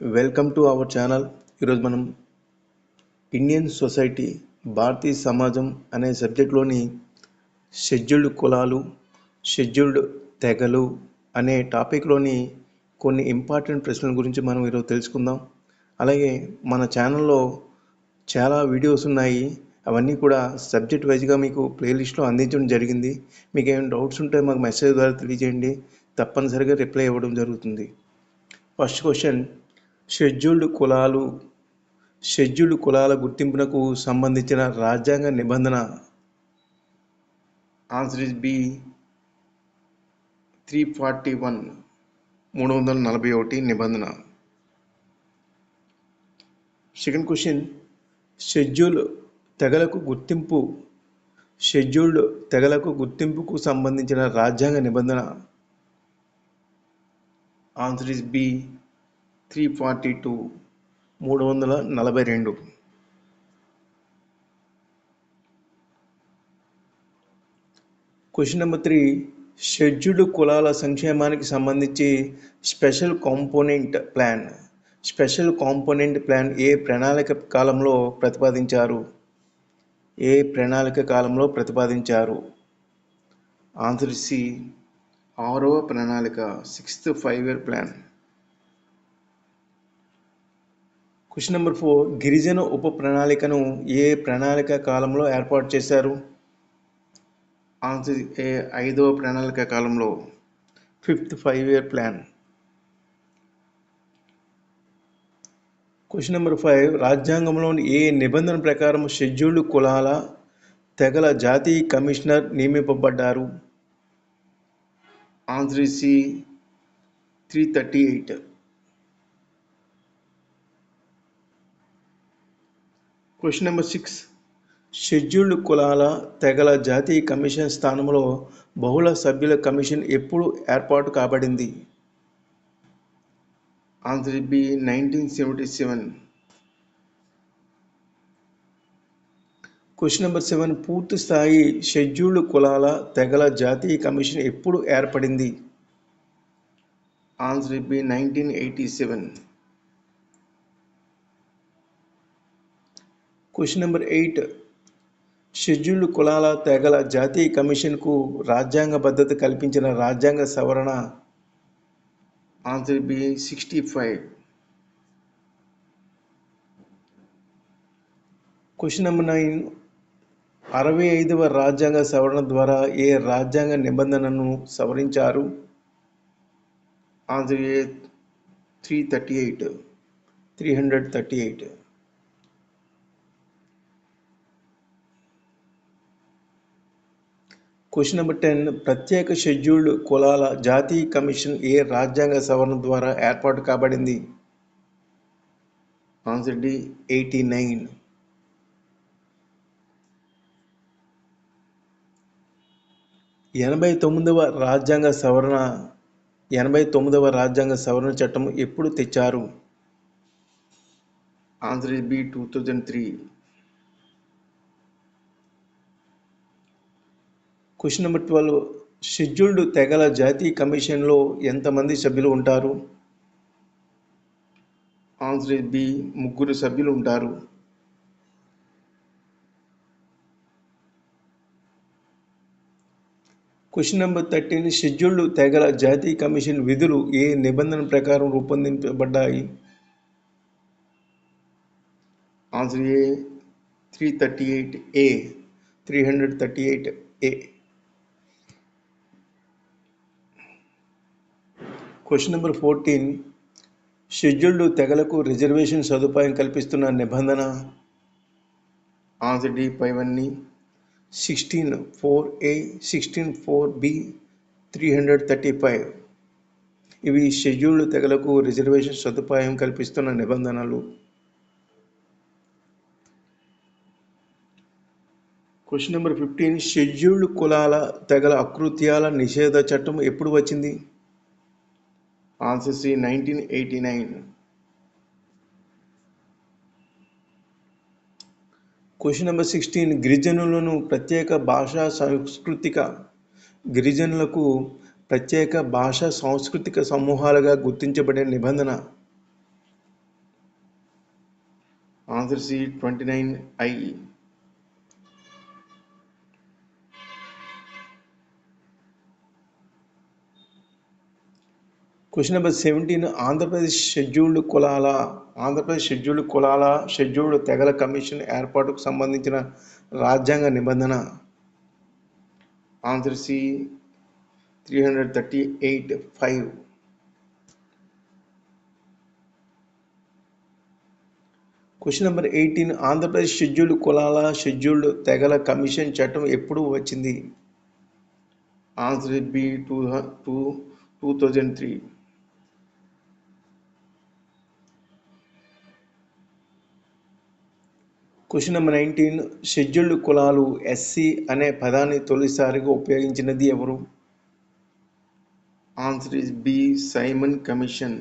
Welcome to our channel. ఈరోజు మనం Indian society భారతీయ సమాజం అనే సబ్జెక్ట్లోని షెడ్యూల్డ్ కులాలు షెడ్యూల్డ్ తెగలు అనే టాపిక్లోని కొన్ని ఇంపార్టెంట్ ప్రశ్నల గురించి మనం ఈరోజు తెలుసుకుందాం. అలాగే మన ఛానల్లో చాలా వీడియోస్ ఉన్నాయి. అవన్నీ కూడా సబ్జెక్ట్ వైజ్గా మీకు ప్లేలిస్ట్లో అందించడం జరిగింది. మీకు ఏమైనా డౌట్స్ ఉంటే మాకు మెసేజ్ ద్వారా తెలియజేయండి. తప్పనిసరిగా రిప్లై ఇవ్వడం జరుగుతుంది. ఫస్ట్ క్వశ్చన్ షెడ్యూల్డ్ కులాలు షెడ్యూల్డ్ కులాల గుర్తింపునకు సంబంధించిన రాజ్యాంగ నిబంధన. Answer is B three forty one మూడు వందల నలభై ఒకటి నిబంధన. సెకండ్ క్వశ్చన్ షెడ్యూల్ తెగలకు గుర్తింపు షెడ్యూల్డ్ తెగలకు గుర్తింపుకు సంబంధించిన రాజ్యాంగ నిబంధన. Answer is B three forty two మూడు వందల నలభై రెండు. క్వశ్చన్ నెంబర్ త్రీ షెడ్యూల్డ్ కులాల సంక్షేమానికి సంబంధించి special component plan. Special component plan ఏ ప్రణాళిక కాలంలో ప్రతిపాదించారు? ఏ ప్రణాళిక కాలంలో ప్రతిపాదించారు? ఆన్సర్ సి ఆరవ ప్రణాళిక sixth five year plan. Question number four గిరిజన ఉప ప్రణాళికను ఏ ప్రణాళిక కాలంలో ఏర్పాటు చేశారు? ఆన్సర్ ఏ ఐదవ ప్రణాళిక కాలంలో. Fifth five year plan. Question number five రాజ్యాంగంలోని ఏ నిబంధన ప్రకారం షెడ్యూల్డ్ కులాల తెగల జాతీయ commissioner నియమింపబడ్డారు? Answer C three thirty eight. Question number six. Scheduled కులాల తెగల జాతీయ కమిషన్ స్థానంలో బహుళ సభ్యుల కమిషన్ ఎప్పుడు ఏర్పాటు కాబడింది? Answer B nineteen seventy seven. Question number seven పూర్తి స్థాయి షెడ్యూల్డ్ కులాల తెగల జాతీయ కమిషన్ ఎప్పుడు ఏర్పడింది? Answer B nineteen eighty seven. Question number eight. Scheduled కులాల తెగల జాతీయ కమిషన్కు రాజ్యాంగ భద్రత కల్పించిన రాజ్యాంగ సవరణ. Answer B sixty five. Question number nine. అరవై ఐదవ రాజ్యాంగ సవరణ ద్వారా ఏ రాజ్యాంగ నిబంధనను సవరించారు? Answer A three thirty eight. Three hundred thirty eight. Question number ten ప్రత్యేక షెడ్యూల్డ్ కులాల జాతీయ కమిషన్ ఏ రాజ్యాంగ సవరణ ద్వారా ఏర్పాటు కాబడింది? Answer D eighty nine. ఎనభై తొమ్మిదవ రాజ్యాంగ సవరణ ఎనభై తొమ్మిదవ రాజ్యాంగ సవరణ చట్టం ఎప్పుడు తెచ్చారు? Andhra B two thousand three. Question number twelve scheduled తెగల జాతీయ కమిషన్లో ఎంతమంది సభ్యులు ఉంటారు? ఆన్సర్ బి ముగ్గురు సభ్యులు ఉంటారు. క్వశ్చన్ నెంబర్ థర్టీన్ షెడ్యూల్డ్ తెగల జాతీయ కమిషన్ విధులు ఏ నిబంధన ప్రకారం రూపొందించబడ్డాయి answer A three thirty eight A three hundred thirty eight A. Question number fourteen scheduled తెగలకు reservation సదుపాయం కల్పిస్తున్న నిబంధన? ఆన్సర్ డి పైవన్నీ sixteen four A sixteen four B three hundred thirty five ఇవి షెడ్యూల్డ్ తెగలకు రిజర్వేషన్ సదుపాయం కల్పిస్తున్న నిబంధనలు. క్వశ్చన్ నెంబర్ ఫిఫ్టీన్ షెడ్యూల్డ్ కులాల తెగల అకృత్యాల నిషేధ చట్టం ఎప్పుడు వచ్చింది? Answer C nineteen eighty nine. Question number sixteen గిరిజనులను ప్రత్యేక భాషా సాంస్కృతిక గిరిజనులకు ప్రత్యేక భాషా సాంస్కృతిక సమూహాలుగా గుర్తించబడే నిబంధన. Answer C twenty nine I question number seventeen Andhra Pradesh scheduled కులాల ఆంధ్రప్రదేశ్ షెడ్యూల్డ్ కులాల షెడ్యూల్డ్ తెగల కమిషన్ ఏర్పాటుకు సంబంధించిన రాజ్యాంగ నిబంధన. Answer C three hundred thirty eight five question number eighteen Andhra Pradesh scheduled కులాల షెడ్యూల్డ్ తెగల కమిషన్ చట్టం ఎప్పుడు వచ్చింది? Answer B two two two thousand three question number nineteen scheduled కులాలు ఎస్సీ అనే పదాన్ని తొలిసారిగా ఉపయోగించినది ఎవరు? Answer is B Simon commission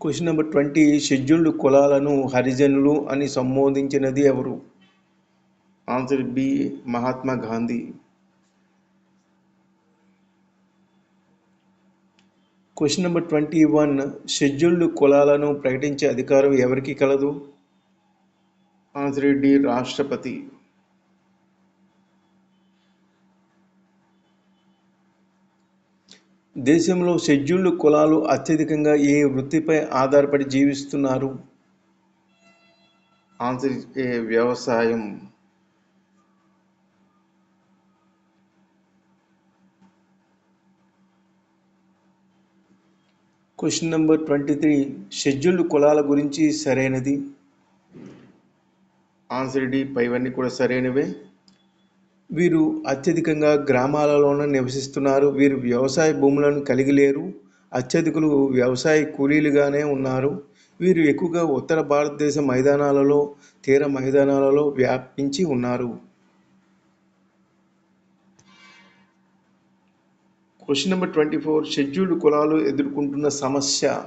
question number twenty scheduled కులాలను హరిజనులు అని సంబోధించినది ఎవరు? Answer B Mahatma Gandhi question number twenty one scheduled కులాలను ప్రకటించే అధికారం ఎవరికి కలదు? ఆన్సర్ డి రాష్ట్రపతి. దేశంలో షెడ్యూల్డ్ కులాలు అత్యధికంగా ఏ వృత్తిపై ఆధారపడి జీవిస్తున్నారు? ఆన్సర్ ఏ వ్యవసాయం. Question number twenty three scheduled కులాల గురించి సరైనది? ఆన్సర్ డి పైవన్నీ కూడా సరైనవే. వీరు అత్యధికంగా గ్రామాలలోనే నివసిస్తున్నారు. వీరు వ్యవసాయ భూములను కలిగి లేరు. అత్యధికులు వ్యవసాయ కూలీలుగానే ఉన్నారు. వీరు ఎక్కువగా ఉత్తర భారతదేశ మైదానాలలో తీర మైదానాలలో వ్యాపించి ఉన్నారు. Question number twenty four scheduled కులాలు ఎదుర్కొంటున్న సమస్య.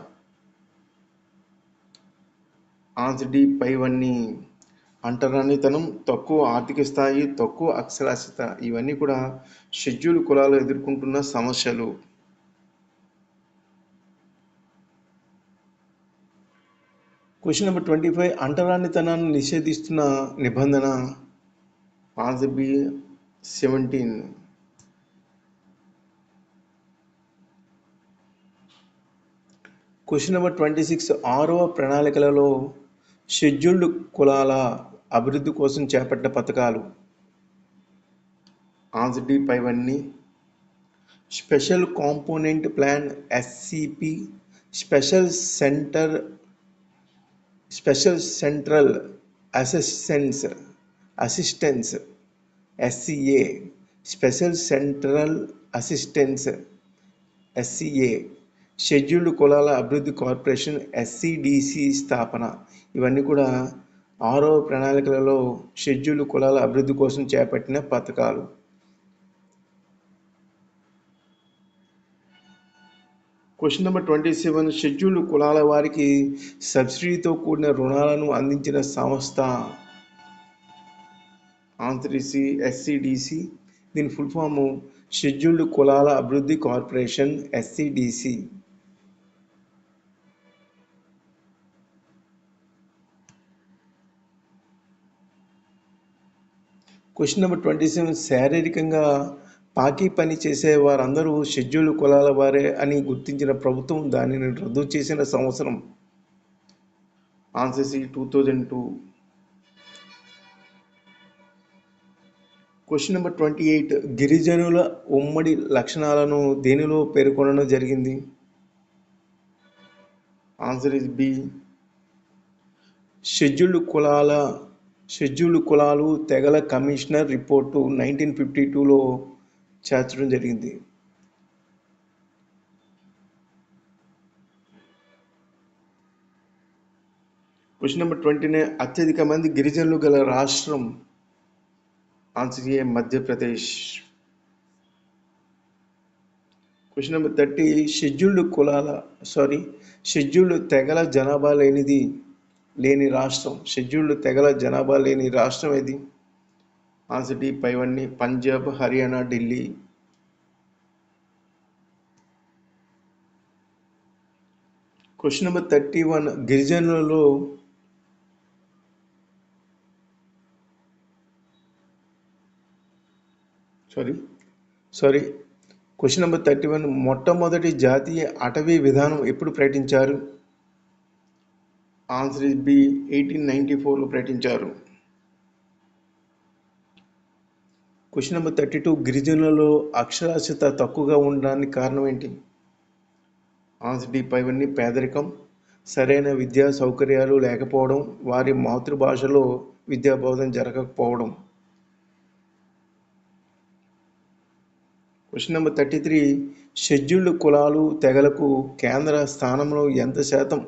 ఆన్సర్ డి పైవన్నీ. అంటరానితనం తక్కువ ఆర్థిక స్థాయి తక్కువ అక్షరాస్యత ఇవన్నీ కూడా షెడ్యూల్ కులాలు ఎదుర్కొంటున్న సమస్యలు. క్వశ్చన్ నెంబర్ ట్వంటీ ఫైవ్ అంటరానితనాన్ని నిషేధిస్తున్న నిబంధన. Answer B seventeen. Question number twenty six ఆరవ ప్రణాళికలలో షెడ్యూల్డ్ కులాల అభివృద్ధి కోసం చేపట్టిన పథకాలు. ఆన్సర్ డి పైవన్నీ special component plan SCP special centre special central assistance assistance SCA special central assistance SCA scheduled కులాల అభివృద్ధి కార్పొరేషన్ ఎస్సిడిసి స్థాపన. ఇవన్నీ కూడా ఆరో ప్రణాళికలలో షెడ్యూల్డ్ కులాల అభివృద్ధి కోసం చేపట్టిన పథకాలు. Question number twenty seven scheduled కులాల వారికి సబ్సిడీతో కూడిన రుణాలను అందించిన సంస్థ. ఆంధ్రసి ఎస్సిడిసి. దీని ఫుల్ ఫాము షెడ్యూల్డ్ కులాల అభివృద్ధి corporation SCDC. Question number twenty seven శారీరకంగా పాకీ పని చేసే వారందరూ షెడ్యూల్డ్ కులాల వారే అని గుర్తించిన ప్రభుత్వం దానిని రద్దు చేసిన సంవత్సరం. Answer two thousand two question number twenty eight గిరిజనుల ఉమ్మడి లక్షణాలను దేనిలో పేర్కొనడం జరిగింది? ఆన్సర్ ఇస్ బి షెడ్యూల్డ్ కులాల షెడ్యూల్డ్ కులాలు తెగల కమిషనర్ రిపోర్టు నైన్టీన్ ఫిఫ్టీ టూలో చేర్చడం జరిగింది. క్వశ్చన్ నెంబర్ ట్వంటీ నైన్ అత్యధిక మంది గిరిజనులు గల రాష్ట్రం. Answer A Madhya Pradesh. Question number thirty scheduled కులాల సారీ షెడ్యూల్డ్ తెగల జనాభా లేనిది లేని రాష్ట్రం. షెడ్యూల్డ్ తెగల జనాభా లేని రాష్ట్రం ఏది? ఆన్సర్ సిటీ పైవన్నీ Punjab Haryana Delhi. Question number thirty one. గిరిజనులలో sorry sorry. Question number thirty one. మొట్టమొదటి జాతీయ అటవీ విధానం ఎప్పుడు ప్రకటించారు? Answer is B eighteen ninety ఫోర్లో ప్రకటించారు. క్వశ్చన్ నెంబర్ థర్టీ టూ గిరిజనులలో అక్షరాస్యత తక్కువగా ఉండడానికి కారణం ఏంటి? ఆన్సర్ డి పైవన్నీ పేదరికం సరైన విద్యా సౌకర్యాలు లేకపోవడం వారి మాతృభాషలో విద్యా బోధన జరగకపోవడం. Question number thirty three scheduled కులాలు తెగలకు కేంద్ర స్థానంలో ఎంత శాతం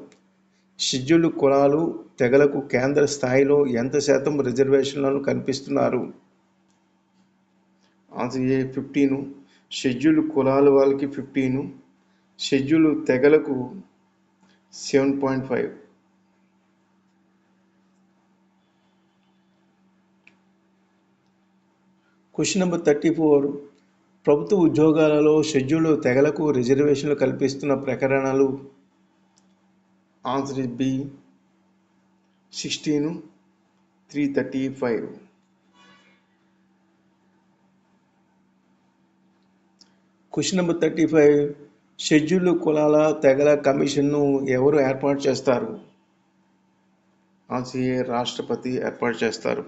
షెడ్యూల్డ్ కులాలు తెగలకు కేంద్ర స్థాయిలో ఎంత శాతం రిజర్వేషన్లను కల్పిస్తున్నారు? ఆన్సర్ ఏ ఫిఫ్టీను. షెడ్యూల్డ్ కులాల వాళ్ళకి fifteen. Schedule తెగలకు seven point five. Question number thirty four. ప్రభుత్వ ఉద్యోగాలలో షెడ్యూల్ తెగలకు రిజర్వేషన్లు కల్పిస్తున్న ప్రకరణలు answer is B sixteen three thirty five. Question number thirty five schedule కులాల తెగల కమిషన్ను ఎవరు ఏర్పాటు చేస్తారు? ఆన్సర్ ఏ రాష్ట్రపతి ఏర్పాటు చేస్తారు.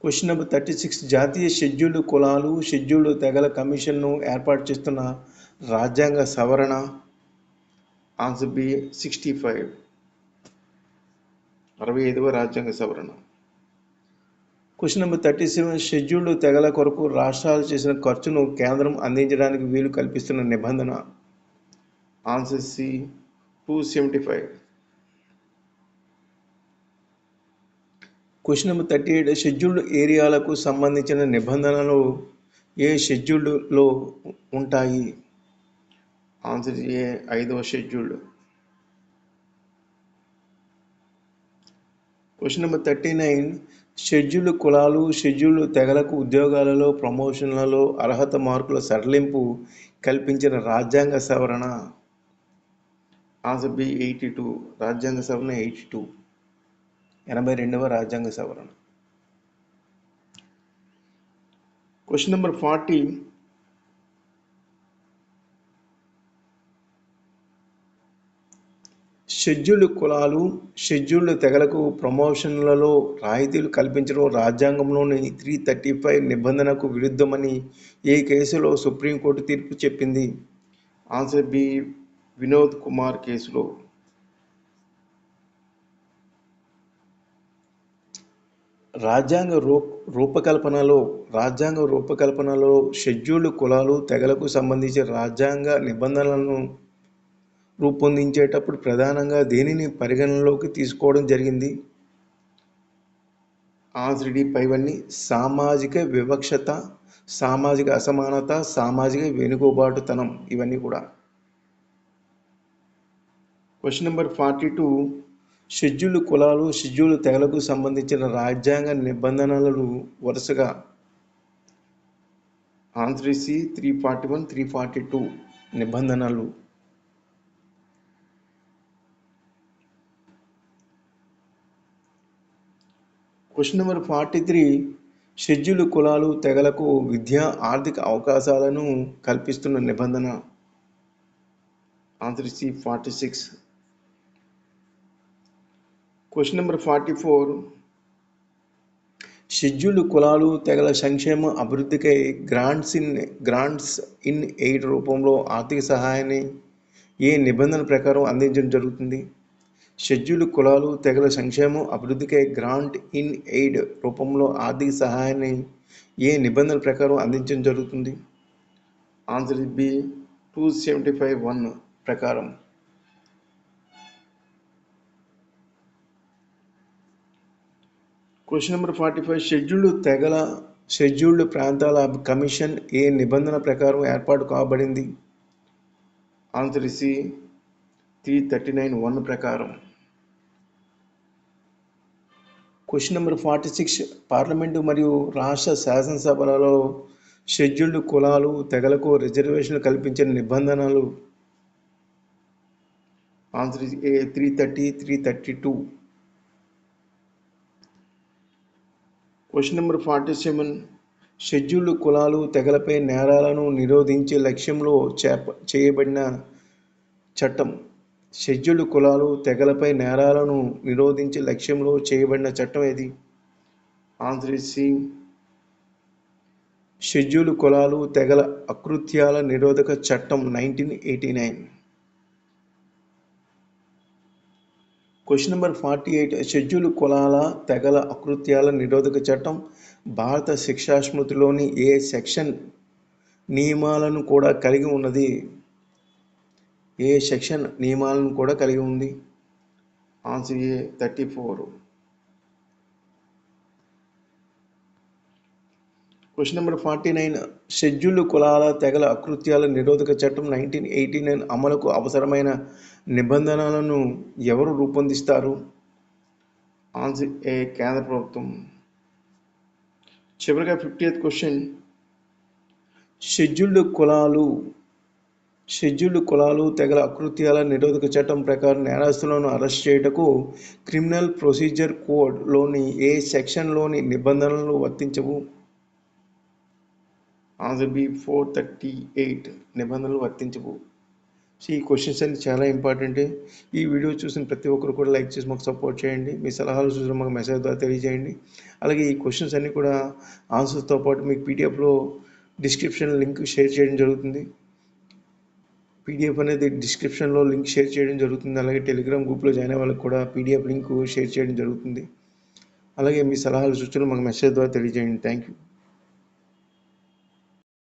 క్వశ్చన్ నెంబర్ థర్టీ సిక్స్ జాతీయ షెడ్యూల్డ్ కులాలు షెడ్యూల్డ్ తెగల కమిషన్ను ఏర్పాటు చేస్తున్న రాజ్యాంగ సవరణ ఆన్సర్ బి సిక్స్టీ ఫైవ్. అరవై ఐదవ రాజ్యాంగ సవరణ. Question number thirty seven scheduled తెగల కొరకు రాష్ట్రాలు చేసిన ఖర్చును కేంద్రం అందించడానికి వీలు కల్పిస్తున్న నిబంధన. Answer C two seventy five. Question number thirty eight scheduled ఏరియాలకు సంబంధించిన నిబంధనలు ఏ షెడ్యూల్డ్లో ఉంటాయి? ఆన్సర్ ఐదవ schedule? Question number thirty nine. Scheduled కులాలు షెడ్యూల్డ్ తెగలకు ఉద్యోగాలలో ప్రమోషన్లలో అర్హత మార్కుల సడలింపు కల్పించిన రాజ్యాంగ సవరణ. Answer B eighty two. రాజ్యాంగ సవరణ ఎయిటీ టూ. ఎనభై రెండవ రాజ్యాంగ సవరణ. Question number forty. షెడ్యూల్డ్ కులాలు షెడ్యూల్డ్ తెగలకు ప్రమోషన్లలో రాయితీలు కల్పించడం రాజ్యాంగంలోని త్రీ థర్టీ ఫైవ్ నిబంధనకు విరుద్ధమని ఏ కేసులో సుప్రీంకోర్టు తీర్పు చెప్పింది? ఆన్సర్ బి వినోద్ కుమార్ కేసులో. రాజ్యాంగ రూ రూపకల్పనలో రాజ్యాంగ రూపకల్పనలో షెడ్యూల్డ్ కులాలు తెగలకు సంబంధించిన రాజ్యాంగ నిబంధనలను రూపొందించేటప్పుడు ప్రధానంగా దేనిని పరిగణనలోకి తీసుకోవడం జరిగింది? ఆన్సర్ పైవన్నీ సామాజిక వివక్షత సామాజిక అసమానత సామాజిక వెనుకబాటుతనం ఇవన్నీ కూడా. Question number forty two. Schedule కులాలు షెడ్యూల్ తెగలకు సంబంధించిన రాజ్యాంగ నిబంధనలను వరుసగా answer C three forty one three forty two నిబంధనలు. Question number forty three schedule కులాలు తెగలకు విద్యా ఆర్థిక అవకాశాలను కల్పిస్తున్న నిబంధన. Answer C forty six question number forty four scheduled కులాలు తెగల సంక్షేమ అభివృద్ధికై grants in grants in aid రూపంలో ఆర్థిక సహాయాన్ని ఏ నిబంధన ప్రకారం అందించడం జరుగుతుంది? షెడ్యూల్డ్ కులాలు తెగల సంక్షేమం అభివృద్ధికై గ్రాంట్ ఇన్ ఎయిడ్ రూపంలో ఆర్థిక సహాయాన్ని ఏ నిబంధనల ప్రకారం అందించడం జరుగుతుంది? Answer B two seventy five one ప్రకారం. Question number forty five scheduled తెగల షెడ్యూల్డ్ ప్రాంతాల కమిషన్ ఏ నిబంధన ప్రకారం ఏర్పాటు కాబడింది? Answer C three thirty nine one ప్రకారం. Question number forty six parliament మరియు రాష్ట్ర శాసనసభలలో షెడ్యూల్డ్ కులాలు తెగలకు రిజర్వేషన్లు కల్పించిన నిబంధనలు. Answer A three thirty three thirty two question number forty seven scheduled కులాలు తెగలపై నేరాలను నిరోధించే లక్ష్యంలో చేప చేయబడిన చట్టం. షెడ్యూల్డ్ కులాలు తెగలపై నేరాలను నిరోధించే లక్ష్యంలో చేయబడిన చట్టం ఏది? ఆన్సర్ సింగ్ షెడ్యూల్ షెడ్యూల్డ్ కులాలు తెగల అకృత్యాల నిరోధక చట్టం nineteen eighty nine. Question number forty eight. Schedule కులాల తెగల అకృత్యాల నిరోధక చట్టం భారత శిక్షా స్మృతిలోని ఏ సెక్షన్ నియమాలను కూడా కలిగి ఉన్నది? ఏ సెక్షన్ నియమాలను కూడా కలిగి ఉంది? Answer A thirty four. Question number forty nine. Scheduled కులాల తెగల అకృత్యాల నిరోధక చట్టం నైన్టీన్ ఎయిటీ నైన్ అమలుకు అవసరమైన నిబంధనలను ఎవరు రూపొందిస్తారు? ఆన్సర్ ఏ కేంద్ర ప్రభుత్వం. చివరిగా ఫిఫ్టీ ఎయిత్ క్వశ్చన్. షెడ్యూల్డ్ కులాలు షెడ్యూల్డ్ కులాలు తెగల అకృత్యాల నిరోధక చట్టం ప్రకారం నేరస్తులను అరెస్ట్ చేయుటకు క్రిమినల్ ప్రొసీజర్ కోడ్లోని ఏ సెక్షన్లోని నిబంధనలు వర్తించవు. Answer B four thirty eight నిబంధనలు వర్తించవు. సో ఈ క్వశ్చన్స్ అన్ని చాలా ఇంపార్టెంట్ ఈ వీడియో చూసిన ప్రతి ఒక్కరు కూడా లైక్ చేసి మాకు సపోర్ట్ చేయండి. మీ సలహాలు చూసిన మాకు మెసేజ్ ద్వారా తెలియజేయండి. అలాగే ఈ క్వశ్చన్స్ అన్నీ కూడా ఆన్సర్స్తో పాటు మీకు పీడిఎఫ్లో డిస్క్రిప్షన్ లింక్ షేర్ చేయడం జరుగుతుంది. పీడిఎఫ్ అనేది డిస్క్రిప్షన్లో లింక్ షేర్ చేయడం జరుగుతుంది. అలాగే టెలిగ్రామ్ గ్రూప్లో జాయిన్ అయ్యే వాళ్ళకి కూడా పీడిఎఫ్ లింక్ షేర్ చేయడం జరుగుతుంది. అలాగే మీ సలహాలు సూచనలు మాకు మెసేజ్ ద్వారా తెలియజేయండి. Thank you